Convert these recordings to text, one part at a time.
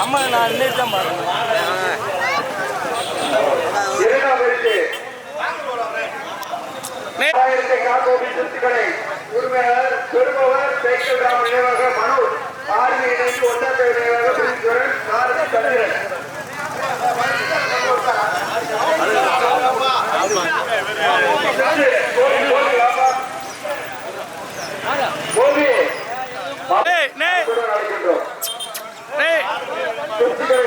அம்மா நான் இன்னைக்கு தான் பாருங்க உரிமையாளர் பெறுபவர் சைக்கிள் ராம நினைவாக மனு ஆர்மி இணைந்து ஒன்றாம் நினைவாக பிரிச்சுவரன் சந்திரன் டேய் நே நடக்கின்றோம் டேய் சொத்துக்கள்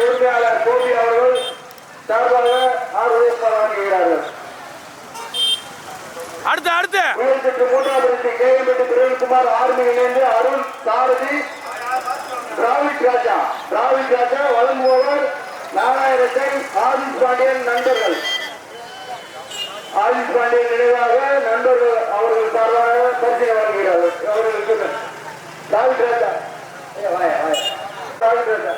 உரிமையாளர் கோபி அவர்கள் சார்பாக ஆர்வம் வழங்குகிறார்கள் அடுத்து அடுத்து. உயர்த்திற்கு மூன்றாவது இடத்தை கேஎம்பட்டி பிரவீன்குமார் ஆர்மி இணைந்து அருண் சாரதி டிராவிட் ராஜா. டிராவிட் ராஜா வழங்குபவர் நாலாயிரத்தை ஆதிஷ் பாண்டியன் நண்பர்கள். ஆதிஷ் பாண்டியன் நினைவாக நண்பர்கள் அவர்கள் சார்பாக பரிசீலனை வழங்குகிறார்கள். அவர்களுக்கு டிராவிட் ராஜா ஏ, வாயா, வாயா. டிராவிட் ராஜா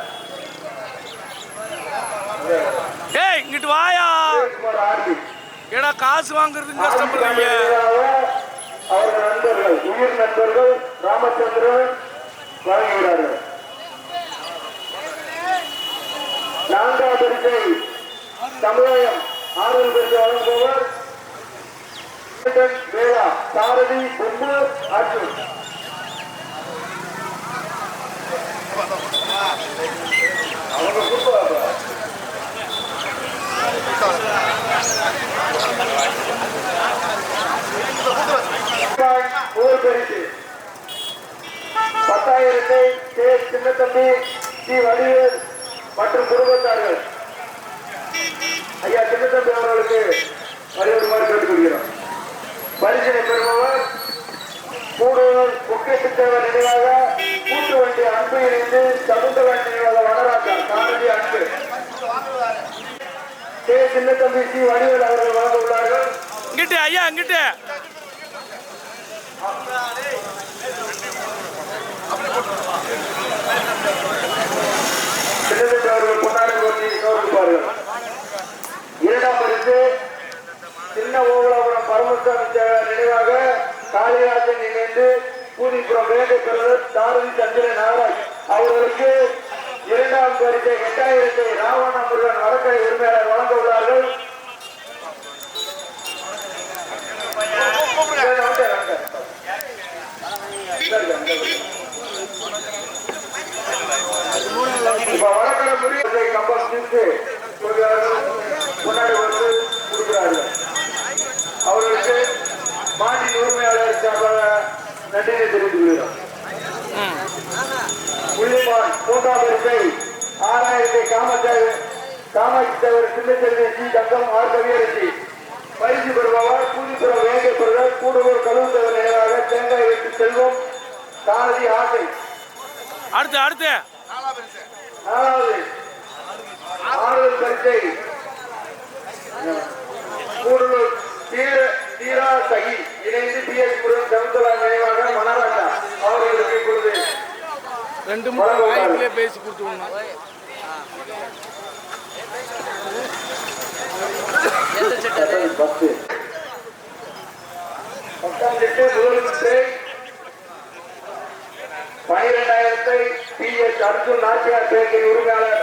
டேய் இங்கிட்டு வாயா. ஏடா காசு வாங்குறதுக்கு கஷ்டப்படுறீங்க. அவர்கள் நண்பர்கள் உயிர் நண்பர்கள் ராமச்சந்திரன் வழங்குகிறார்கள். நான்காம் பரிசை தமிழகம் ஆறுதல் பரிசு வழங்குபவர் வேளா சாரதி பொம்பு அர்ஜுன். அவங்க கொடுப்பாங்க பத்தாயிரத்தை கே. சின்னத்தம்பி டி. வடிவேல் மற்றும் குடும்பத்தார்கள். ஐயா சின்னத்தம்பி அவர்களுக்கு அறிவுறுமாறு கேட்டுக் கொள்கிறோம் பரிசினை பெறுபவர் கூடுதல் முக்கியத்து தேவர் நினைவாக கூட்டு வண்டி அன்பு இணைந்து சமுத்திர நினைவாக வனராஜா காணொலி அன்பு. கே. சின்னத்தம்பி சி. வடிவேல் அவர்கள் வழங்க உள்ளார்கள். இங்கிட்டு ஐயா இங்கிட்டு. சின்னதம்பி அவர்கள் பொன்னாடை போட்டி கௌரவிப்பார்கள் இரண்டாம் பரிசு சின்ன ஓவலாபுரம் பரமசாமி தேவர் நினைவாக காளிராஜன் இணைந்து பூதிப்புறம் வேங்கை பெறுவர் தாரதி சந்திரன் நாகராஜ் அவர்களுக்கு இரண்டாம் பரிசை எட்டாயிரத்தை ராவண முருகன் வடக்கரை உரிமையாளர் வழங்க உள்ளார். நாலாவது ஆறுதல் பரிசை. கூடலூர் தீர தீரா சகி இணைந்து பி எஸ் முருகன் நினைவாக அவர்களுக்கு இப்பொழுது ரெண்டு மூணு வாய்ப்புலயே பேசி கொடுத்து விடணும் பத்து. பத்தாம் திட்டு முதலமைச்சரை பனிரெண்டாயிரத்தை P S Arjun Nachiyar bakery உரிமையாளர்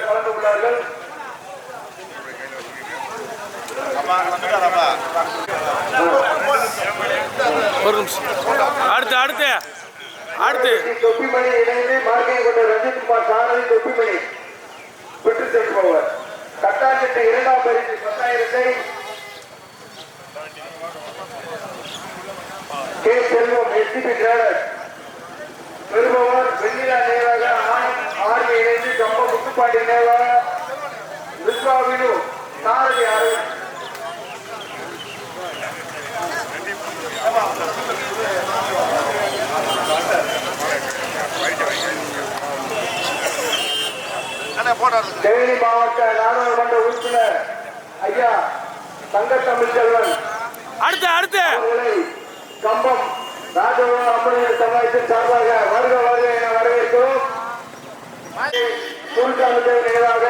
ஒரு நிமிஷம். அடுத்து அடுத்து. அடுத்து. தொப்பிமணி இணைந்து மார்க்கிங் கொண்ட ரஞ்சித்குமார் சாரதி தொப்பிமணி பெற்று செல்பவர் கட்டாச்சிட்ட இரண்டாம் பரிசு பத்தாயிரத்தை கே செல்வம் எஸ்டிபி டிரைவர் பெறுபவர் வெண்ணிலா நேராக ஆர்மி இணைந்து கம்ப முத்துப்பாண்டி நேராக விஸ்வாவினு சாரதி அரவிந்த். தேனி மாவட்ட நாடாளுமன்ற உறுப்பினர் ஐயா தங்க தமிழ்ச்செல்வன் அடுத்து அடுத்து. கம்பம் ராஜபவன் அம்மனின் சமுதாயத்தின் சார்பாக வருக வருக என வரவேற்கிறோம். குருசாமி நினைவாக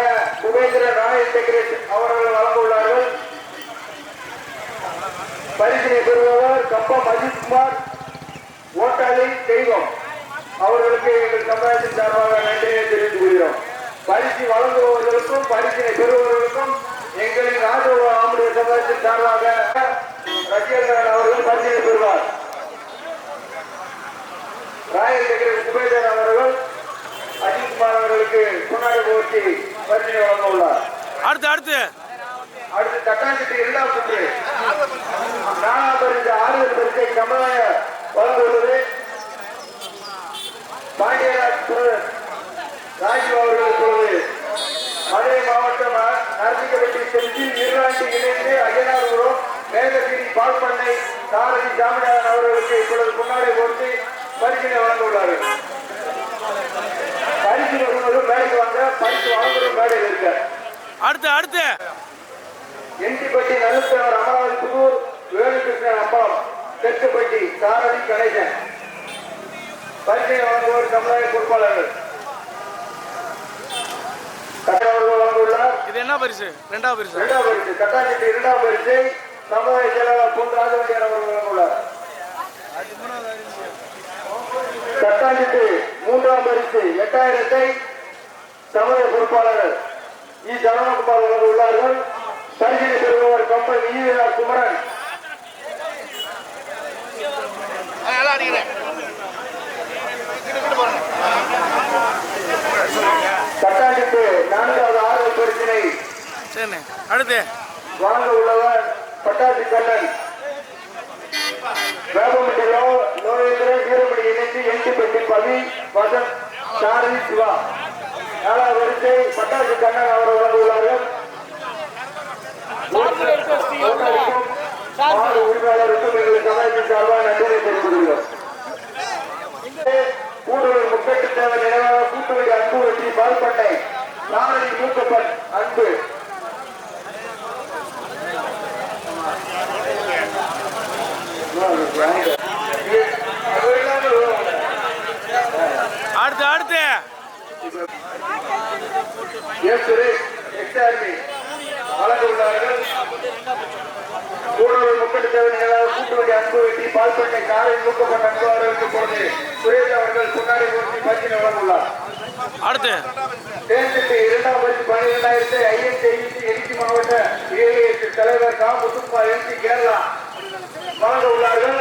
உபேந்திர ராயல் டெக்கரேஷன் அவர்கள் வழங்க உள்ளார்கள். பரிசினை பெறுபவர் கம்பம் அஜித்குமார் ஓட்டாளி தெய்வம். அவர்களுக்கு எங்கள் சமுதாயத்தின் சார்பாக நன்றியை தெரிவித்துக் கொள்கிறோம். பரிசு வழங்குபவர்களுக்கும் பரிசினை பெறுபவர்களுக்கும் எங்களின் ராஜோக ஆம்புடைய சமுதாயத்தின் சார்பாக ரஜிகரன் அவர்கள் பரிசினை பெறுவார். ராயல் செக்ரட்டரி சுபேதர் அவர்கள் அஜித்குமார் அவர்களுக்கு முன்னாடி போட்டி பரிசினை வழங்க உள்ளார் அடுத்து அடுத்து. அடுத்து தட்டாஞ்சிட்டு இரண்டாம் சுற்று. நாலாம் பரிசு ஆறுதல் பரிசை சமுதாய வழங்குள்ளது பாண்டியராஜ் பிரதர் ராஜீவ் அவர்கள் இப்பொழுது மதுரை மாவட்டம் நரசிங்கப்பட்டி செஞ்சில் இருளாண்டி இணைந்து ஐயனார்புரம் மேககிரி பால்பண்ணை சாரதி சாமிநாதன் அவர்களுக்கு இப்பொழுது முன்னாடி போட்டு பரிசினை வழங்க உள்ளார்கள் பரிசு வழங்குவதும் மேடைக்கு வாங்க பரிசு வழங்குவதும் மேடையில் இருக்க. அடுத்து அடுத்து. எண்டிப்பட்டி நல்லத்தவர் அமராவதி புதூர் வேலுகிருஷ்ணன் அம்பலம் தெற்குப்பட்டி சாரதி கணேசன். பரிசை வழங்குவோர் சமுதாய பொறுப்பாளர்கள். இது என்ன பரிசு? ரெண்டாவது பரிசு? இரண்டாம் பரிசு. கட்டாஞ்சிட்டு இரண்டாம் பரிசை சமுதாய செயலாளர் பொன் ராஜவண்டியார் அவர்கள் வழங்கியுள்ளார் கட்டாஞ்சிட்டு மூன்றாம் பரிசு எட்டாயிரத்தை சமுதாய பொறுப்பாளர்கள் இ சரவணகுமார் வழங்கியுள்ளார்கள் பரிசினை பெறுபவர் கம்பன் ஈவிஆர் குமரன். கட்டாஞ்சிட்டு நான்காவது ஆறுதல் பரிசினை அடுத்து. வழங்க உள்ளவர் பட்டாசி கண்ணன். வேப்பமட்டி லோ லோகேந்திரன் வீரமணி இணைந்து எண்டிப்பட்டி பவி வசந்த் சாரதி சிவா. நாலாவது வரிசை பட்டாசி கண்ணன் அவர் வழங்க உள்ளார்கள் ஓட்டருக்கும் மாடு உரிமையாளருக்கும் எங்கள் சமயத்தின் சார்பாக நன்றியை தெரிவித்துள்ளோம் கூடுதல் முப்பெட்டு தேவை நினைவாக கூட்டுவடி அன்பு வெற்றி பால்பட்டை நாளை அன்பு. அடுத்து அடுத்து. கூடலூர் முப்பட்டு தேவை நிகழ்வு கூட்டுவடி அன்பு வெட்டி பால்பட்டை காரை மூக்கப்பட்ட அன்பு அவர்களுக்கு போது சுரேஷ் அவர்கள் முன்னாடி போட்டி பரிசினை வழங்க உள்ளார் அடுத்து. தேர்ந்தெடுத்து இரண்டாம் பரிசு பன்னிரெண்டாயிரத்தி ஐஎன்சி எடிசி மாவட்ட தலைவர் கா முத்துக்குமார் எம்பி கேரளா. வழங்க உள்ளார்கள்.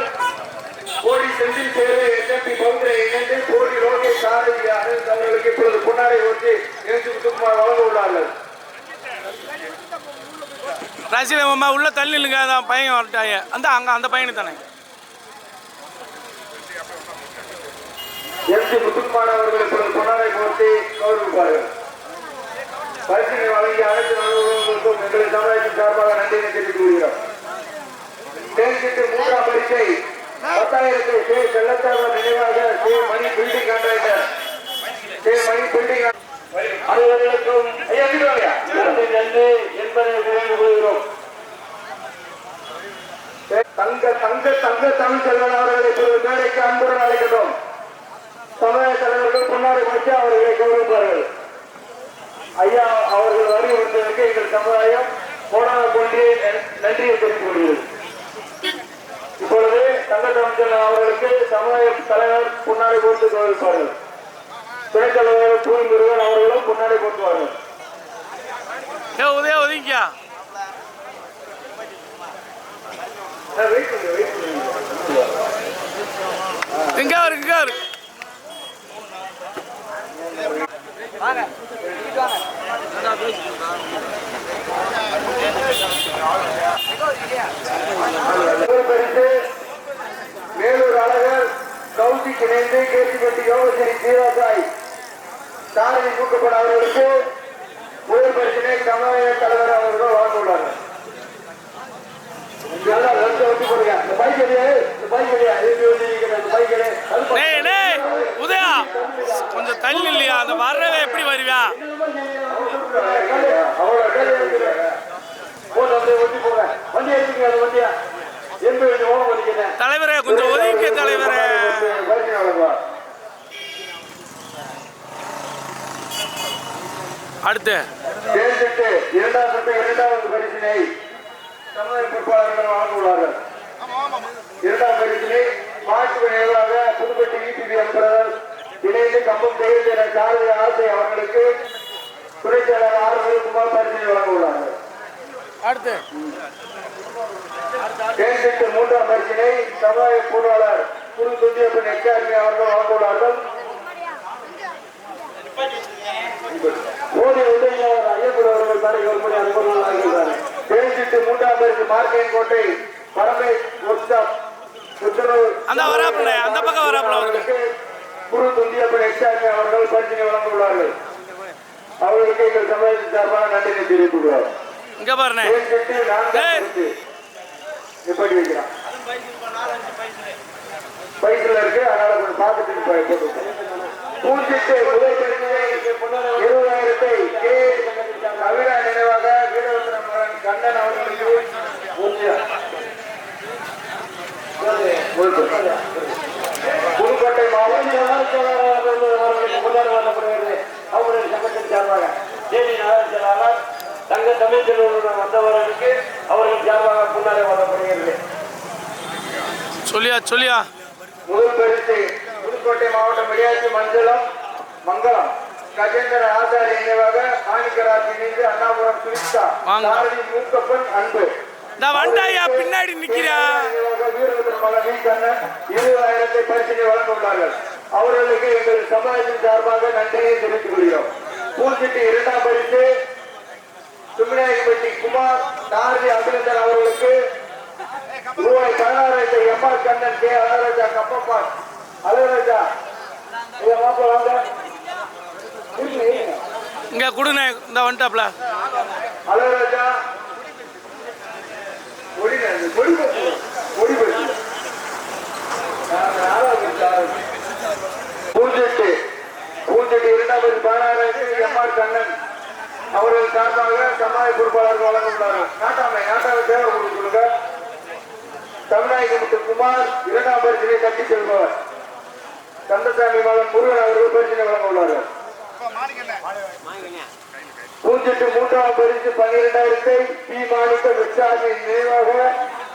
கோடி செந்தில் எஸ்எம்பி பவுண்டரை இணைந்து கோடி லோகேஷ் சாரதி அரவிந்த் அவர்களுக்கு இப்பொழுது பொன்னாடை ஓட்டி எஸ் முத்துக்குமார் வழங்க உள்ளார்கள். ரசிகர் அம்மா உள்ள தள்ளி இல்லைங்க அதான் பையன் வரட்டாங்க அந்த அங்க அந்த பையனுக்கு தானே. எஸ் முத்துக்குமார் அவர்கள் இப்பொழுது பொன்னாடை போட்டி கௌரவிப்பார்கள் பரிசினை வழங்கிய அனைத்து நண்பர்களுக்கும் எங்கள் சமுதாயத்தின் சார்பாக நன்றியை தெரிவித்துக் கொள்கிறோம். மூன்றாம் பரிசை பத்தாயிரத்தை நினைவாக Mani building contractor Mani building ஐயா நன்றி என்பதை நினைவு தங்க தங்க தங்க தமிழ் செல்வன் அவர்களை இப்பொழுது மேடைக்கு அன்புடன் அழைக்கட்டும் சமுதாய தலைவர்கள் பொன்னாடை வச்சு அவர்களை கௌரவிப்பார்கள் ஐயா அவர்கள் வரி வந்ததற்கு எங்கள் சமுதாயம் கோடான கொண்டே நன்றியை தெரிவித்துக் கொள்கிறது தங்கத்தமிழன் அவர்களுக்கு சமுதாய தலைவர் பொன்னாடை போட்டு கௌரவிப்பார்கள் துணைத் தலைவர் தூய் முருகன் அவர்களும் பொன்னாடை போட்டுவார்கள். ஏ உதய ஒதுங்கியா இங்க வரு முதல் பரிசு வேலூர் அழகர் கௌசிக் இணைந்து கேசிப்பட்டி யோகஸ்ரீ ஜீவாசாய் சாரதி கூட்டப்பட அவர்களுக்கு முதல் பரிசினை சமுதாய தலைவர் அவர்கள் வழங்க உள்ளார்கள் நல்லா ரெண்டு வச்சு போடுங்க. இந்த பைக் எடு இந்த பைக் எடு எழுதி வச்சிருக்கிற இந்த பைக் எடு அது பா- டேய் டேய் உதயா கொஞ்சம் தள்ளி இல்லையா? அந்த வர்றவே எப்படி வருவியா. போட்டு அப்படியே ஒட்டி போங்க வண்டி எடுத்துங்க அந்த வண்டியா. தலைவரே கொஞ்சம் ஒதுங்க தலைவரே. அடுத்து. இரண்டாவது இரண்டாவது பரிசினை தமிழக பிற்பாளர்கள் வழங்குள்ளார்கள் இரண்டாம் பரிசினை மாற்று புதுப்பட்டி இபிபி அன்பர்கள் இணைந்து கம்பம் பெயர் காலை ஆசை அவர்களுக்கு துறைச்செயலாளர் ஆறுதல் குமார் பரிசினை வழங்க உள்ளார்கள். அடுத்து. தேர்ந்தெடுத்த மூன்றாம் பரிசினை சமுதாய பொருளாளர் குரு துண்டியப்பன் எச்ஆர்பி அவர்கள் வழங்குள்ளார்கள் மோடி உதவியாளர் ஐயப்பன் அவர்கள் மூன்றாம் பரிசு மார்க்கெட் கோட்டை பரமை அந்த வராப்புல, அந்த பக்கம் வராப்புல அவருக்கு. குரு துண்டியப்பன் எச்ஆர்பி அவர்கள் பரிசினை வழங்கியுள்ளார்கள் அவர்களுக்கு எங்கள் சமுதாயத்தின் சார்பாக நன்றினை தெரிவித்துள்ளார் இங்க பாருண்ணே. நிப்பாட்டி வைக்கிறான். பைக்கில் இருக்கு அதனால கொஞ்சம் பார்த்துட்டு போட்டு பரிசினை இருபதாயிரத்தை கே. கவிரா நினைவாக கண்ணன் அவர்களுக்கு. புதுக்கோட்டை மாவட்ட அவர்களுக்கு முன்னர் வழங்கப்படுகிறது அவருடைய சங்கத்தின் சார்பாக தேனி நகர செயலாளர் தங்க தமிழ் செல்வருடன் வந்தவர்களுக்கு அவர்கள் சார்பாக முன்னரே வழங்கப்படுகிறது சொல்லியா சொல்லியா? முதல் பரிசு புதுக்கோட்டை மாவட்டம் விளையாட்டு மஞ்சளம் மங்களம். கஜேந்திர ஆசாரி நினைவாக மாணிக்கராஜ் இணைந்து அண்ணாபுரம் சுனிதா. சாரதி மூக்கப்பன் அன்பு. இந்த வண்டாயா பின்னாடி நிக்கிறா? இருபதாயிரத்தை பரிசினை வழங்க உள்ளார்கள் அவர்களுக்கு எங்கள் சமுதாயத்தின் சார்பாக நன்றியை தெரிவித்துக் கொள்கிறோம். பூச்சிட்டு இரண்டாம் பரிசு சுமிநாயகப்பட்டி குமார் நாரதி அபிநந்தன் அவர்களுக்கு ரூபாய் பதினாறாயிரத்தை M R Kannan K. Azhagaraja கப்பப்பான் Azhagaraja. இதை மாப்ப வாங்க. இங்க கொடுண்ணே இந்த வந்துட்டாப்ல. அழகராஜா. பற்றி ஒளி பற்றி பூஞ்செட்டு பூஞ்செட்டு இரண்டாவது பதினாறாயிரத்தி எம் ஆர் கண்ணன். சார்பாக சமுதாய பொறுப்பாளர்கள் வழங்குகிறார்கள். நாட்டாமை நாட்டாமை தேவர் கொடுக்க தமிழ்நாயக குமார் இரண்டாம் பரிசினை கட்டி செல்பவர் கந்தசாமி மகன் முருகன் அவர்கள் பரிசினை வழங்க உள்ளார்கள் பூஞ்செட்டு மூன்றாம் பரிசு பன்னிரெண்டாயிரத்தை பி. மாணிக்க விசாரணை நினைவாக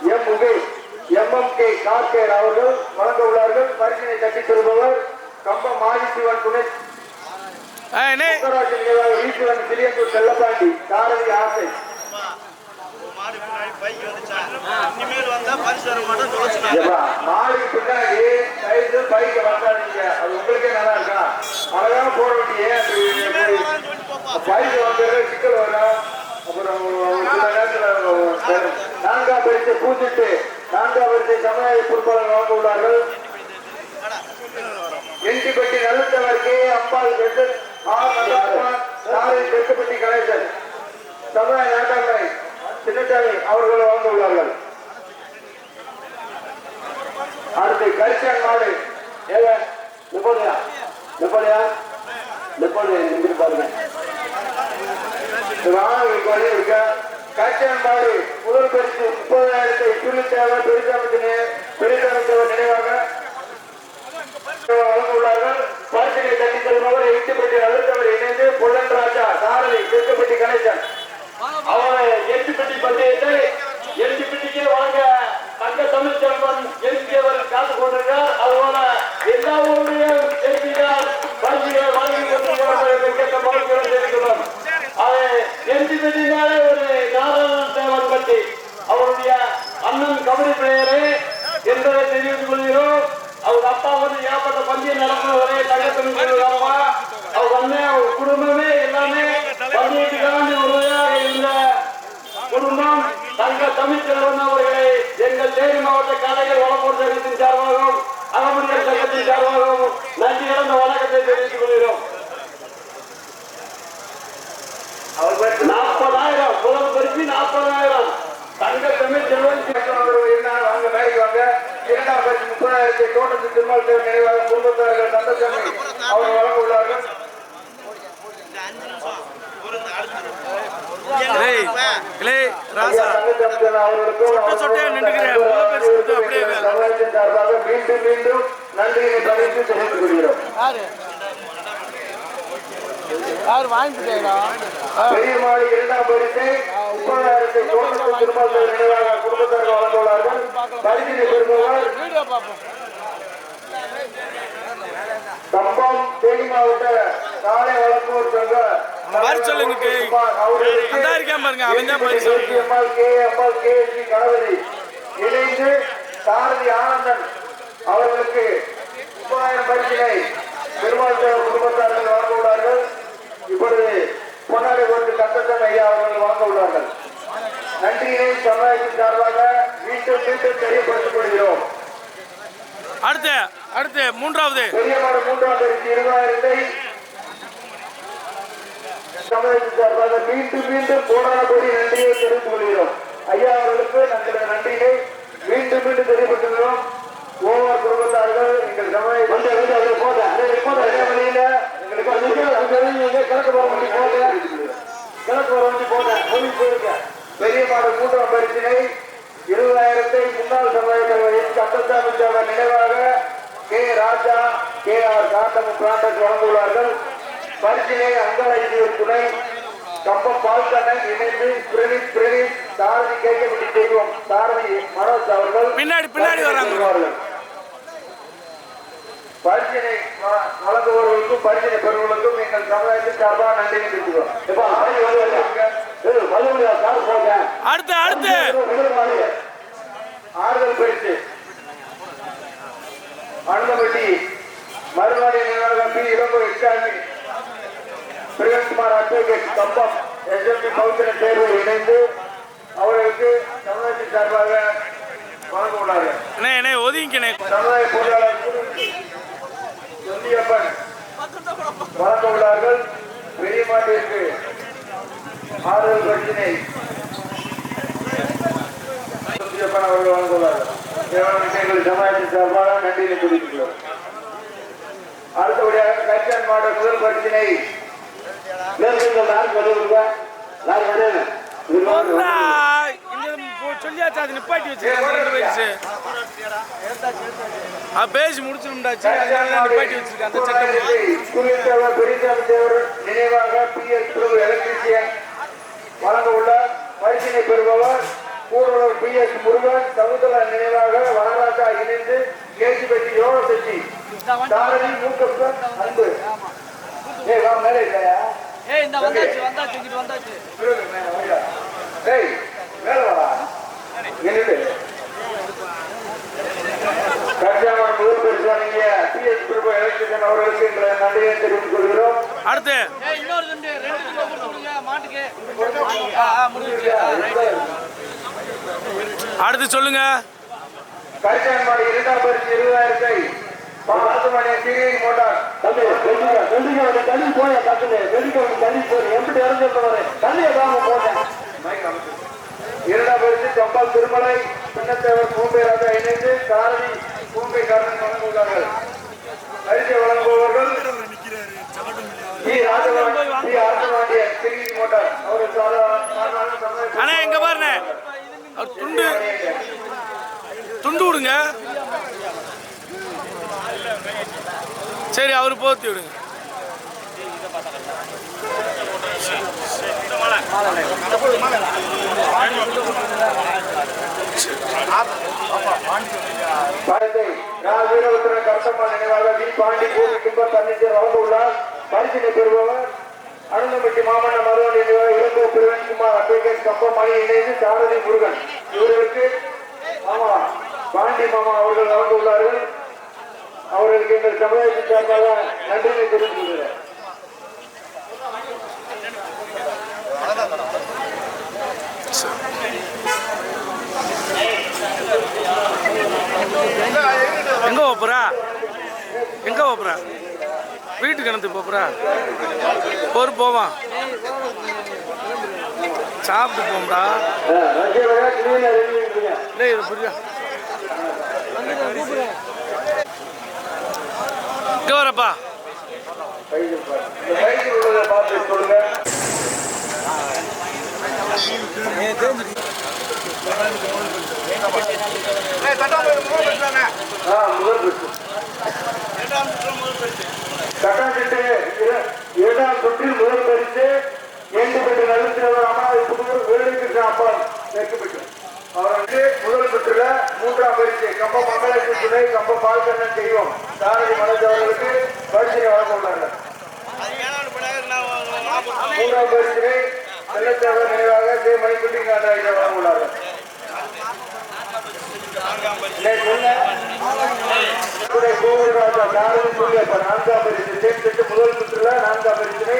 M. Mukesh M. M. K. Car care அவர்கள் வழங்க உள்ளார்கள் பரிசினை கட்டி செல்பவர் கம்பம் மாணிசிவன் துணை செல்லப்பாண்டி சாரதி ஆசை இனிமேல் பின்னாடி சைடு பைக் வந்தாதீங்க அது உங்களுக்கே நல்லா இருக்கா அழகாக போட வேண்டிய பைக் வந்தது சிக்கல் வரும் அப்புறம் சில நேரத்தில் நான்காம் பரிசை பூச்சிட்டு நான்காம் பரிசை சமுதாய பொறுப்பாளர் வழங்க உள்ளார்கள் என்டிப்பட்டி நல்லத்தவர் கே அம்பாள் வெட்டு ஆர் நந்தகுமார் சாலை தெற்குப்பட்டி கணேசன் சமுதாய நாட்டாமை சின்னசாமி அவர்கள் அடுத்து கரிசன் மாடு ஏங்க நிப்போலியா நிப்போலியா நிப்போலியா பாருங்க ராணுவ வழி இருக்க கரிசன் மாடு முதல் பரிசு முப்பதாயிரத்தை சுருத்தேவை பெருசாமத்தினே பெருசாமத்தவர் நினைவாக வழங்க உள்ளார்கள் பரிசினை தட்டி தருபவர் எட்டுப்பட்டி அழுத்தவர் இணைந்து புல்லன் ராஜா சாரதி தெற்குப்பட்டி கணேசன். அவரை எட்டுப்பட்டி பந்தயத்தை எட்டுப்பட்டிக்கே வாங்க தங்க தமிழ்ச்செல்வன் எழுப்பியவர் காத்து கொண்டிருக்கார் அதுபோல எல்லா ஊருடைய எழுப்பினார் பரிசுகளை வாங்கி கொண்டிருக்கிறார் கேட்ட மகிழ்ச்சியுடன் தெரிவிக்கிறோம் அது எட்டுப்பட்டினாலே ஒரு நாராயண தேவன் பற்றி அவருடைய அண்ணன் கபடி பிளேயரே என்பதை தெரிவித்துக் கொள்கிறோம். அவர் அப்பா வந்து ஏற்பட்ட பஞ்ச தங்க தமிழ்ச்செல்வன் அவர்களை எங்கள் தேனி மாவட்ட கலைகள் வளப்போர் சங்கத்தின் சார்பாகவும் அகமுடியர் சங்கத்தின் சார்பாகவும் நன்றி கலந்த வணக்கத்தை தெரிவித்துக் கொள்கிறோம். நாற்பதாயிரம் முதல் பரிசு நாற்பதாயிரம். தங்க தமிழ் செல்வன் வாங்க வேலைக்கு வாங்க இரண்டாம் பரிசு முப்பதாயிரத்தை தோட்டத்தில் திருமால் தேவர் நினைவாக குடும்பத்தார்கள் கந்தசாமி அவர் வழங்க உள்ளார்கள். கிளே ராசா. சொட்ட சொட்டையா கொடுத்து அப்படியே மீண்டும் மீண்டும் நன்றியை பதிவு தெரிவித்துக் கொள்கிறோம் யாரு வாங்கிட்டேடா பெரிய மாடி இரண்டாம் பரிசை முப்பதாயிரத்தை தேவர் நினைவாக குடும்பத்தார்கள் வழங்க உள்ளார்கள் பரிசினை பெறுபவர் கம்பம் தேனி மாவட்ட சாலை வளர்ப்போர் சங்க வர சொல்லுங்க அந்த இருக்கான் பாருங்க அவன் தான் கணபதி இணைந்து சாரதி ஆனந்தன் அவர்களுக்கு முப்பதாயிரம் பரிசினை பெருமாள் தேவர் குடும்பத்தார்கள் வாங்க உள்ளார்கள். இப்பொழுது பொன்னாடி கொண்டு கந்தத்தன் ஐயா அவர்கள் வாங்க உள்ளார்கள். நன்றியினை சமுதாயத்தின் சார்பாக மீண்டும் மீண்டும் தெரியப்படுத்திக் கொள்கிறோம். அடுத்து அடுத்து மூன்றாவது. பெரியமாடு மூன்றாம் பரிசு இருபதாயிரத்தை சமுதாயத்தின் சார்பாக மீண்டும் மீண்டும் கோடி நன்றியை தெரிவித்துக் கொள்கிறோம். ஐயா அவர்களுக்கு நாங்கள் நன்றியை மீண்டும் மீண்டும் தெரியப்படுத்துகிறோம் ஓவார் குடும்பத்தார்கள் எங்கள் அதே வழியில எங்களுக்கு கிழக்கு போற வண்டி போத கிழக்கு போற வண்டி போத சொல்லி போயிருக்க பெரிய மாடு மூன்றாம் பரிசினை இருபதாயிரத்தை முன்னாள் சமுதாயத்தில் கந்தசாமி தேவர் நினைவாக கே. ராஜா கே. ஆர். காட்டம் பிராண்டஸ் வழங்குள்ளார்கள் பரிசினை அங்காள இந்தியர் துணை. கம்பம் பால்கண்ணன் இணைந்து பிரதீப் பிரதீப் சாரதி கேட்கப்பட்டு செய்வோம் சாரதி மனோஜ் அவர்கள். பின்னாடி, பின்னாடி வராங்க. பரிசினை வ- வழங்குபவர்களுக்கும் பரிசினை பெறுவர்களுக்கும் எங்கள் சமுதாயத்தின் சார்பாக நன்றி தெரிவிக்கிறோம் இப்ப ஆடி வந்து போங்க. அடுத்து அடுத்து. ஆறுதல் பரிசு அனுமதி மறுநாடி நிர்வாகம் பி இளங்கோ பிரகன்குமார் அட்வொகேட் கம்பம் எஸ்எம்பி கவுன்சில தேர்வு இணைந்து அவர்களுக்கு சமுதாயத்தின் சார்பாக வழங்க உள்ளார்கள் ஒதுங்கிக்கணே சமுதாய பொருளாளர் சொந்தியப்பன் வழங்க உள்ளார்கள் பெரிய மாட்டிற்கு ஆறுதல் பிரச்சினை. சொந்தியப்பன் அவர்கள் வழங்க உள்ளார்கள் தேவனுக்கு எங்கள் சமுதாயத்தின் சார்பாக நன்றியை தெரிவிக்கிறோம் அடுத்தபடியாக கச்சன் மாட முதல் பிரச்சினை. சொல்லியாச்சு அது நிப்பாட்டி பேசி முடிச்சிருந்தாச்சு நிப்பாட்டி வச்சிருக்கேன் அந்த சட்டம் நினைவாக பி வழங்க உள்ள பரிசினை பெறுபவர் பி எஸ் முருகன் சமுதல நினைவாக வனராஜா இணைந்து கேசிபட்டி யோக சக்தி தாரணி மூக்கப்பன் அன்பு வா மேலே இல்லையா ஏய் இந்த வந்தாச்சு வந்தாச்சு இங்கிட்டு வந்தாச்சு. முருகன் மேலே இங்க நில்லு. கட்சியாளர் முதல் பரிசோதனைய பி எஸ் பிரபு எலக்ட்ரிஷியன் அவர்களுக்கு எங்களை நன்றியை தெரிவித்துக் கொள்கிறோம். அடுத்து. ஏய் இன்னொரு ரெண்டு ரெண்டு கிலோ கொடுத்து விடுங்க மாட்டுக்கு. ஆ. அடுத்து சொல்லுங்க. கரிசன்மாடி இரண்டாம் பரிசு இருபதாயிரத்தை பாலசுமணி சிறிய மோட்டார். தம்பி வெள்ளிக்க வெள்ளிக்க வந்து தள்ளி போய தட்டுல வெள்ளிக்க வந்து தள்ளி போய் எப்படி இறந்து வர தண்ணியை தாம போட்டேன் இரண்டாம் பரிசு கம்பால் திருமலை சின்னத்தேவர் பூம்பை ராஜா இணைந்து சாரதி பூம்பை காரன் வழங்குகிறார்கள் பரிசை வழங்குபவர்கள் அண்ணே எங்க அவர் துண்டு. துண்டு விடுங்க. சரி அவர் போத்தி விடுங்க. பாரத்தை நான் வீரபத்திரன் கருத்தம்மா நினைவாக வி பாண்டி கோவி கும்ப தன்னிச்சர் வழங்க உள்ளார் பரிசினை பெறுபவர் மாமன்ன மருவன் நினைவாக இளங்கோ பிரவீன்குமார் அட்வொகேட் கப்பமணி இணைந்து சாரதி முருகன் இவர்களுக்கு ஆமா பாண்டி மாமா அவர்கள் வழங்க உள்ளார்கள். அவர்களுக்கு எங்கள் சமுதாயத்தின் சார்பாக நன்றியை தெரிவித்துள்ளனர் எங்க போறா? எங்க போறா? வீட்டுக்கு அனுப்பி போறா? ஒரு போவான் சாப்பிட்டு போம்டா இல்லை இது புரியா இங்க வரப்பா இந்த கையில் உள்ளதை பார்த்து சொல்லுங்க ஆ, முதல் பரிசு. சட்டத்திட்டு இர- இரண்டாம் சுற்றில் முதல் பரிசு எண்டு பெற்று நடுத்தரவர் அம்மாவை புதுவர் வேலுகிருஷ்ண அப்பளம் சேர்க்கப்பட்டு அவருக்கு முதல் சுற்றுல மூன்றாம் பரிசு. கம்ப மங்களத்தின் துணை கம்ப பால்கண்ணன் செய்வோம். சாரதி மனோஜ் அவர்களுக்கு பரிசினை வழங்க உள்ளார்கள் மூன்றாம் பரிசினை செல்லத்தேவர் நினைவாக ஜே மணிக்குட்டி காட்டாயிட வழங்குள்ளார்கள் நான்காம் நான்காம் பரிசு சேர்த்துட்டு முதல் சுற்றுல நான்காம் பரிசினை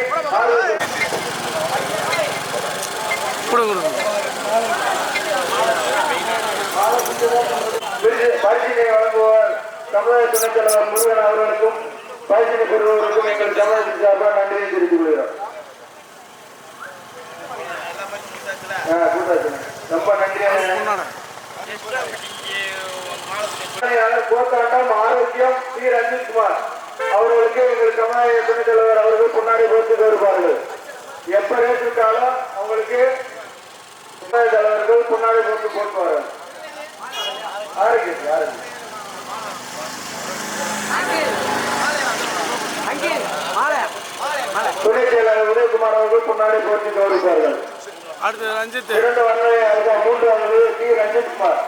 வழங்குவார். தமிழக துணைத் தலைவர் முருகன் அவர்களுக்கும் பயிற்சி பெறுபவர்களுக்கும் எங்கள் தமிழகத்தின் சார்பாக நன்றியை தெரிவித்துக் கொள்கிறோம். ரொம்ப நன்றியான மாலை ஆரோக்கியம் சி ரஞ்சித் அவர்களுக்கு எங்கள் தமிழக துணைத் தலைவர் அவர்கள் பொன்னாடி வருவார்கள் எப்ப ரேட் அவங்களுக்கு தலைவர்கள் பொன்னாடி போட்டு போட்டுவார்கள் ஆரோக்கியம் ஆரோக்கியம் துணைச் செயலாளர் உதயகுமார் அவர்கள் பொன்னாடி போட்டு கௌரவிப்பார்கள் அடுத்து ரஞ்சித். இரண்டு வண்ணை மூன்றாவது சி ரஞ்சித் குமார்